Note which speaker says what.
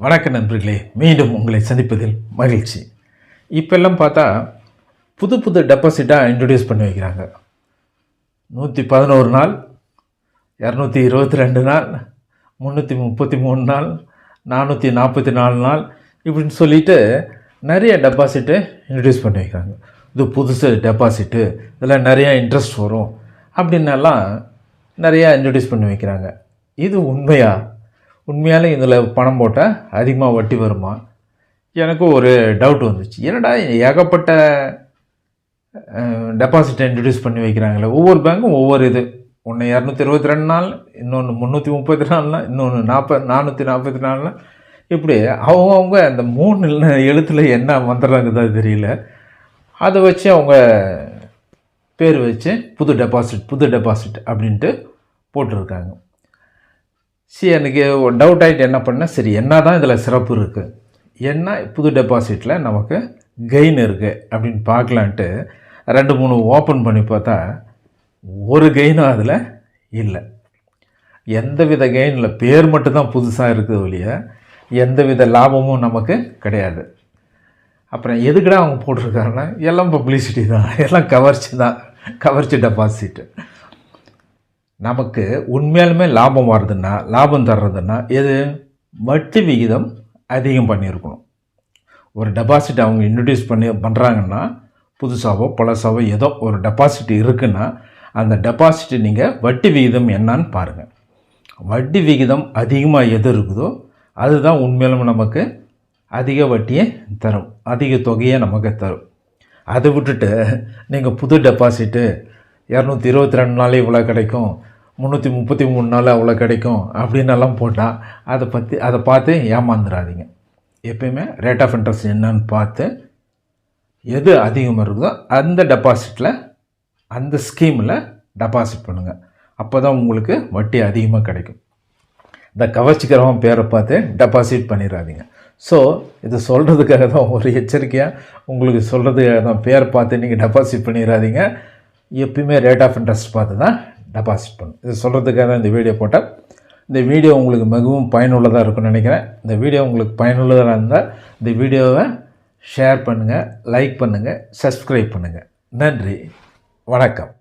Speaker 1: வணக்க நண்பர்களே மீண்டும் உங்களை சந்திப்பதில் மகிழ்ச்சி. இப்போல்லாம் பார்த்தா புது புது டெபாசிட்டாக இன்ட்ரடியூஸ் பண்ணி வைக்கிறாங்க. நூற்றி பதினோரு நாள் இரநூத்தி இருபத்தி ரெண்டு நாள் முந்நூற்றி முப்பத்தி மூணு நாள் நானூற்றி நாற்பத்தி நாலு நாள் இப்படின்னு சொல்லிட்டு நிறைய டெபாசிட்டு இன்ட்ரடியூஸ் பண்ணி வைக்கிறாங்க. இது புதுசு டெபாசிட்டு இதில் நிறையா இன்ட்ரெஸ்ட் வரும் அப்படின்னெல்லாம் நிறையா இன்ட்ரடியூஸ் பண்ணி வைக்கிறாங்க. இது உண்மையாக உண்மையாலே இதில் பணம் போட்டால் அதிகமாக வட்டி வருமா? எனக்கும் ஒரு டவுட் வந்துச்சு. என்னடா ஏகப்பட்ட டெபாசிட்டை இன்ட்ரடியூஸ் பண்ணி வைக்கிறாங்களே. ஒவ்வொரு பேங்க்கும் ஒவ்வொரு இது. ஒன்று இரநூத்தி இருபத்தி ரெண்டு நாள் இன்னொன்று முந்நூற்றி முப்பத்தி நாலுனா இன்னொன்று நாற்பது நானூற்றி நாற்பத்தி நாலுனா இப்படி அவங்கவுங்க அந்த மூணு எழுத்தில் என்ன வந்துடுறாங்கதா தெரியல. அதை வச்சு அவங்க பேர் வச்சு புது டெபாசிட் புது டெபாசிட் அப்படின்ட்டு போட்டிருக்காங்க. சரி எனக்கு டவுட் ஆகிட்டு என்ன பண்ணேன் சரி என்ன தான் இதில் சிறப்பு இருக்குது என்ன புது டெபாசிட்டில் நமக்கு கெயின் இருக்குது அப்படின்னு பார்க்கலான்ட்டு ரெண்டு மூணு ஓப்பன் பண்ணி பார்த்தா ஒரு கெயினும் அதில் இல்லை. எந்த வித கெயினில் பேர் மட்டும்தான் புதுசாக இருக்குது ஒழிய எந்த வித லாபமும் நமக்கு கிடையாது. அப்புறம் எதுக்குடா அவங்க போட்டிருக்காங்கன்னா எல்லாம் பப்ளிசிட்டி தான் எல்லாம் கவர்ச்சி தான் கவர்ச்சி டெபாசிட்டு நமக்கு உண்மையாலுமே லாபம் வருதுன்னா லாபம் தர்றதுன்னா எது? வட்டி விகிதம் அதிகம் பண்ணியிருக்கணும். ஒரு டெபாசிட் அவங்க இன்ட்ரடியூஸ் பண்ணி பண்ணுறாங்கன்னா புதுசாகவோ பழசாவோ ஏதோ ஒரு டெபாசிட் இருக்குன்னா அந்த டெபாசிட் நீங்கள் வட்டி விகிதம் என்னன்னு பாருங்கள் வட்டி விகிதம் அதிகமாக எது இருக்குதோ அதுதான் உண்மையிலும் நமக்கு அதிக வட்டியை தரும். அதிக தொகையை நமக்கு தரும். அதை விட்டுட்டு நீங்கள் புது டெபாசிட்டு இரநூத்தி இருபத்தி ரெண்டு நாள் இவ்வளோ கிடைக்கும். முந்நூற்றி முப்பத்தி மூணு நாள் அவ்வளோ கிடைக்கும் அப்படின்னு எல்லாம் போட்டால் அதை பற்றி அதை பார்த்து ஏமாந்துடாதீங்க எப்பயுமே ரேட் ஆஃப் இன்ட்ரெஸ்ட் என்னன்னு பார்த்து எது அதிகமாக இருக்குதோ அந்த டெபாசிட்டில் அந்த ஸ்கீமில் டெபாசிட் பண்ணுங்கள் அப்போ தான் உங்களுக்கு வட்டி அதிகமாக கிடைக்கும். இந்த கவர்ச்சிகரமாக பேரை பார்த்து டெபாசிட் பண்ணிடாதீங்க ஸோ இது சொல்கிறதுக்காக தான் ஒரு எச்சரிக்கையாக உங்களுக்கு சொல்கிறதுக்காக தான் பேர் பார்த்து நீங்கள் டெபாசிட் பண்ணிடாதீங்க எப்பயுமே ரேட் ஆஃப் இன்ட்ரெஸ்ட் பார்த்து தான் டெபாசிட் பண்ணும் இது சொல்கிறதுக்காக தான் இந்த வீடியோ போட்டேன். இந்த வீடியோ உங்களுக்கு மிகவும் பயனுள்ளதாக இருக்கும்னு நினைக்கிறேன். இந்த வீடியோ உங்களுக்கு பயனுள்ளதாக இருந்தால் இந்த வீடியோவை ஷேர் பண்ணுங்கள் லைக் பண்ணுங்கள் சப்ஸ்கிரைப் பண்ணுங்கள் நன்றி. வணக்கம்.